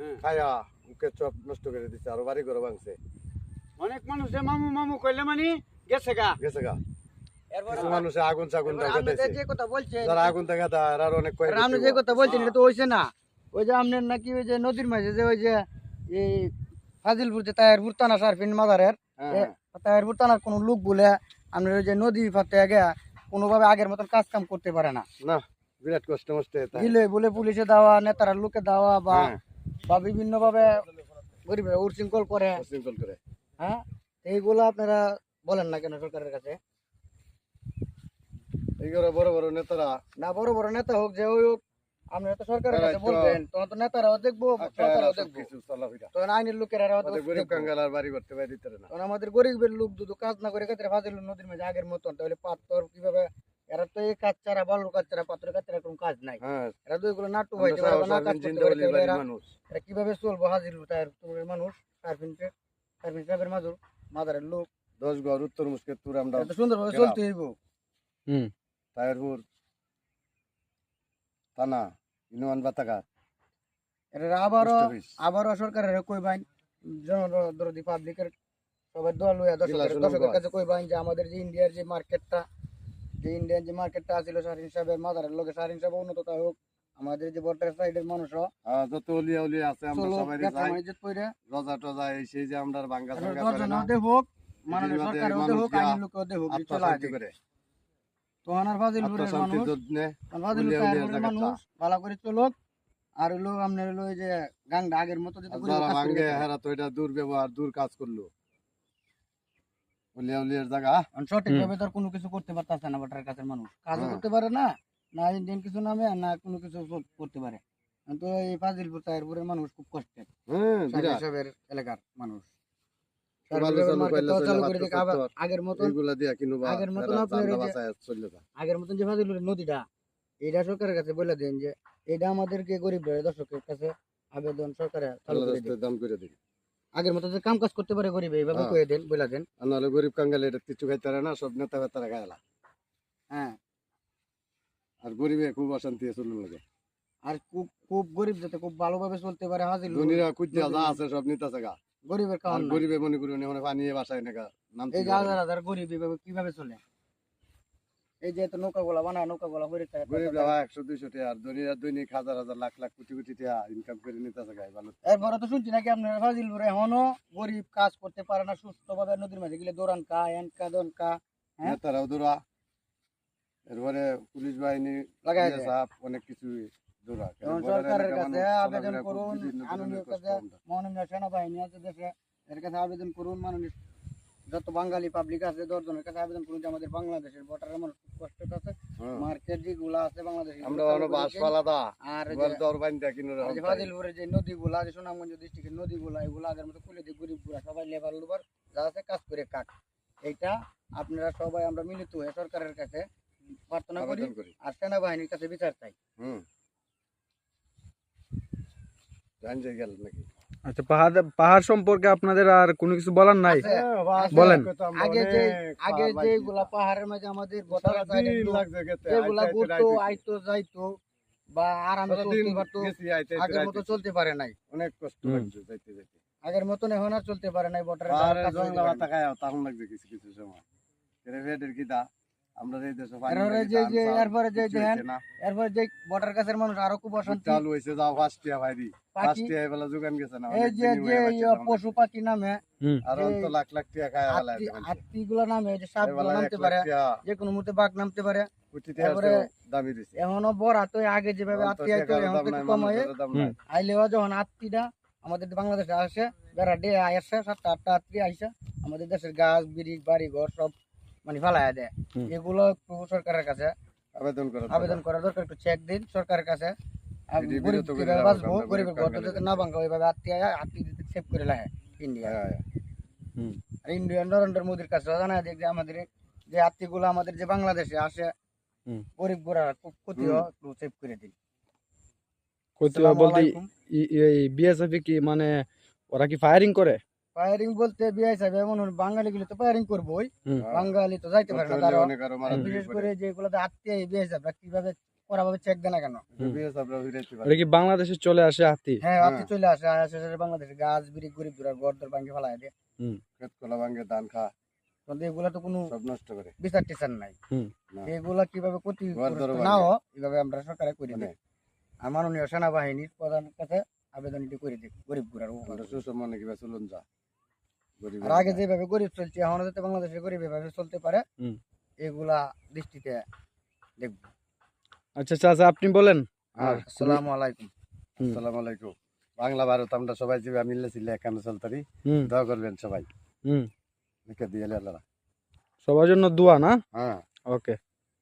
হ্যাঁ। খায়া মুখে চপ নষ্ট করে দিচ্ছে আরও বাড়ি ঘর ভাঙছে। অনেক মানুষ যে মামু মামু কইলে মানে গেছে গা। গেছে গা। কিছু মানুষে আগুন চাগুন যে- কথা বলছেন যারা আগুন আর অনেক আপনি যে কথা বলছেন এটা তো হইছে না। ওই যে আপনার নাকি ওই যে নদীর মাঝে যে ওই যে এই ফাজিলপুর যে তায়ারপুর সারফিন মাদারের হ্যাঁ, তায়ারপুর থানার কোনো লোক বলে আপনার ওই যে নদী ফাতে আগে কোনোভাবে আগের মতন কাজ কাম করতে পারে না। না বিরাট কষ্ট মষ্ট দিলে বলে পুলিশে দেওয়া নেতারা লোকে দেওয়া বা হ্যাঁ, বা বিভিন্ন ভাবে গরিব উচ্ছৃঙ্খল করে। উশৃঙ্খল করে। হ্যাঁ? এইগুলো আপনারা বলেন না কেন সরকারের কাছে? এইগুলো বড় বড় নেতারা। না বড় বড় নেতা হোক যে ওই হোক আপনারা তো সরকারের কাছে বলবেন। তখন তো নেতারাও দেখব সরকারও দেখব। তখন আইনের লোকেরা আমাদের গরিব কাঙ্গালার বাড়ি করতে পারি তখন আমাদের গরিবের লোক দুটো কাজ না করে কাছে ফাজিল নদীর মাঝে আগের মতন তাহলে পাথর কীভাবে এরা তো এই কাজ ছাড়া বালুর কাজ ছাড়া পাথরের কাজ ছাড়া কোনো কাজ নাই। হ্যাঁ। এরা তো এগুলো হইতে না কাজ করতে এরা কীভাবে চলবো? হাজির তার তোমার মানুষ কার্পেন্টার কার্পেন্টার সাহেবের মাজুর মাদারের লোক। দশ ঘর উত্তর মুসকে তুর আমরা সুন্দরভাবে চলতে হইব। তায়েরপুর থানা ইউনিয়ন বাতাকা এরা আবারও আবারও সরকারের কই বাইন? জনদরদি পাবলিকের সবাই দল হইয়া জেলা দর্শকের কাছে কই বাইন যে আমাদের যে ইন্ডিয়ার যে মার্কেটটা যে ইন্ডিয়ান যে মার্কেটটা আছিল সারিন সাহেবের মাদারের লোকে সারিন সাহেব উন্নততা হোক আমাদের যে বর্ডার সাইডের মানুষও আহ, যত অলিয়া উলিয়া আছে আমরা সবাই যাই। রজা টজা এই সেই যে আমরা করে না। হোক মাননীয় সরকার হতে মানুষ হোক দিয়া আইনের লোক হতে হোক চলে করে। ফাজিলপুরের মানুষ মানুষ ভালো করে চলুক আর হলো আপনার হলো যে গাংটা আগের মতো যদি করে যারা ভাঙ্গে হেরা তো এটা দূর কাজ করল। উলিয়া উলিয়ার জায়গা। সঠিকভাবে তো কোনো কিছু করতে পারতেছে না ভোটার কাছের মানুষ। কাজও হ্যাঁ। করতে পারে না না ইন্ডিয়ান কিছু নামে না কোনো কিছু করতে পারে। কিন্তু এই ফাজিলপুর তাহিরপুরের মানুষ খুব কষ্টের। সাহেব বিরাট। সাহেবের এলাকার মানুষ। ভালো সাহেবের চালু market করলে টাও চলে, চালু হাত করে তো দিক। আবার সত্তর। আগের মতন আগের মতন যে- বাঁচায় চলে যা আগের মতন যে ফাজিলপুরের নদীটা এটা সরকারের কাছে বলে দেন যে এটা আমাদেরকে গরিব দর্শকের কাছে আবেদন সরকারে চালু আল্লাহ করে দিন রাস্তায় দাম করে দিন আগের মতো কাম কাজ করতে পারে গরিব এইভাবে হ্যাঁ। কয়ে দেন বলে দেন। নাহলে গরিব কাঙ্গালে এটা কিছু খাইতে পারে না সব নেতা বেতারা খাইলা হ্যাঁ। আর গরিবে খুব অশান্তি চলুন লাগে। আর খুব খুব গরিব যাতে খুব ভালোভাবে চলতে পারে হাজির ধনীরা কুচিয়া যা আছে সব নিতেছে গা। গরিবের কারণ গরিবে মনে করি মানে পানি বাসায় নাকা নামতে এই যে হাজার হাজার গরিব এইভাবে কীভাবে চলে? এই যে নৌকা গোলা বানায় নৌকা গোলা করে গরিব যাওয়া একশো দুইশো টাকা দৈনিক হাজার হাজার লাখ লাখ কোটি কোটি টাকা ইনকাম করে নিতেছে গায়ে ভালো এরপরে তো শুনছি নাকি আপনার ফাজিলপুরে এখনও গরিব কাজ করতে পারে না সুস্থভাবে নদীর মাঝে গেলে দৌড়ান কা এন কা দন কা হ্যাঁ? নেতারাও দৌড়া। এরপরে পুলিশ বাহিনী লাগাই সাপ অনেক কিছু সরকারের কাছে আবেদন করুন মাননীয় কাছে মাননীয় সেনাবাহিনী আছে দেশে এর কাছে আবেদন করুন মাননীয় যত বাঙালি পাবলিক আছে দশজনের কাছে আবেদন করুন যে আমাদের বাংলাদেশের ভোটারের মানুষ খুব কষ্ট আছে মার্কেট যেগুলো আছে বাংলাদেশে আমরা ওখানে দা আর এই এবার যে- দর বাইন দেয় কিনো ফাজিলপুরের যে নদীগুলা যে সুনামগঞ্জ ডিস্ট্রিক্টের নদীগুলা এগুলো আগের মতো খুলে দিয়ে গরিবগুলা সবাই লেবার লুবার যা আছে কাজ করে কাক এইটা আপনারা সবাই আমরা মিলিত হয়ে সরকারের কাছে প্রার্থনা করি আর সেনাবাহিনীর কাছে বিচার চাই। হুম। গেল নাকি? আচ্ছা পাহাড় পাহাড় সম্পর্কে আপনাদের আর কোনো কিছু বলার নাই। বলেন। আগে যে আগে যেগুলা পাহাড়ের মাঝে আমাদের যেগুলা ঘুরতো আইতো যাইতো বা আরামে চলতে পারতো। আগের মতো চলতে পারে নাই। অনেক কষ্ট। লাগছে যাইতে যাইতে। আগের মতন এখন আর চলতে পারে নাই পাহাড়ে কাছে জঙ্গলা বাতা তখন লাগছে কিছু কিছু সময়। এর ফেটের কিটা আমরা এই দেশে যে- যে এরপরে যে দেখেন, এরপরে যে ভোটার কাছের মানুষ আরও খুব অশান্তি। চালু হয়েছে যাও ফার্স্টিয়া ভাইরি। পাখি বেলা যোগান গেছে না এই যে যে যাচ্ছে তখন। পশু পাখি নামে আর অন্ত লাখ লাখ টাকা খায় বেলা আত্মি নামে যে সাপ নামতে পারে যে কোনো মুহূর্তে বাঘ নামতে পারে। এরপরে দামি দিছে। এখনও বড় তো আগে যেভাবে আত্মি আইতো এখন তো কম হয়ে আইলেও যখন আত্মীটা আমাদের বাংলাদেশে আসে যারা ডে আসে সাতটা আটটা আত্মী আইসে আমাদের দেশের গাছ ব্রিজ বাড়ি ঘর সব মানে ফেলায় দেয়। এগুলো সরকারের কাছে আবেদন করে আবেদন করা দরকার একটু চেক দিন সরকারের কাছে। আর এটি গরিব বিরত করে কীভাবে দেওয়া বাঁচবো? গরিবের গরিব যাতে না ভাঙা ওইভাবে আত্মীয় আত্মীয় সেভ করে লাগে ইন্ডিয়া আর ইন্ডিয়া নরেন্দ্র মোদীর কাছে জানা যে আমাদের যে আত্মীয়গুলো আমাদের যে বাংলাদেশে আসে গরিব গোড়া খুব ক্ষতি। একটু সেভ করে দিন। কইতে বলতে বিএসএফ কি মানে ওরা কি ফায়ারিং করে? ফায়ারিং বলতে সাহেব এমন বাঙালি গুলো তো ফায়ারিং করবোই। বাঙালি তো যাইতে পারে না বিশেষ করে যেগুলোতে আত্মীয় সাহেব কীভাবে ওরা চেক দেয় না কেন? হুম। বিএস আমরা ফিরাইতে পারি। এটা কি বাংলাদেশে চলে আসে হাতি হ্যাঁ হ্যাঁ। চলে আসে আসে আসে বাংলাদেশে গাছ বিড়ি গরিব দুরা গড় দর ভাঙ্গে ফেলায় দিয়ে। ক্ষেত কলা ভাঙ্গে ধান খা। কিন্তু এগুলা তো কোনো সব নষ্ট করে। বিচার টিচার নাই। এগুলা কীভাবে ক্ষতি না হয় এইভাবে আমরা সরকারে করে মানে মাননীয় সেনাবাহিনীর প্রধান কাছে আবেদন এটি করে দিই গরিব গুড়ার কিবা চলুন যা। আর আগে যেভাবে গরিব চলছে এখনও যাতে বাংলাদেশে গরিব এভাবে চলতে পারে। এগুলা দৃষ্টিতে দেখব। আচ্ছা চাচা আপনি বলেন। আর আসসালামু আলাইকুম। আসসালামু আলাইকুম। বাংলা ভারত আমরা সবাই যেভাবে মিললে ছিলে এখানে চলতারি। দোয়া করবেন সবাই। হুম। লিখে দিয়ে সবার জন্য দোয়া না? হ্যাঁ। ওকে।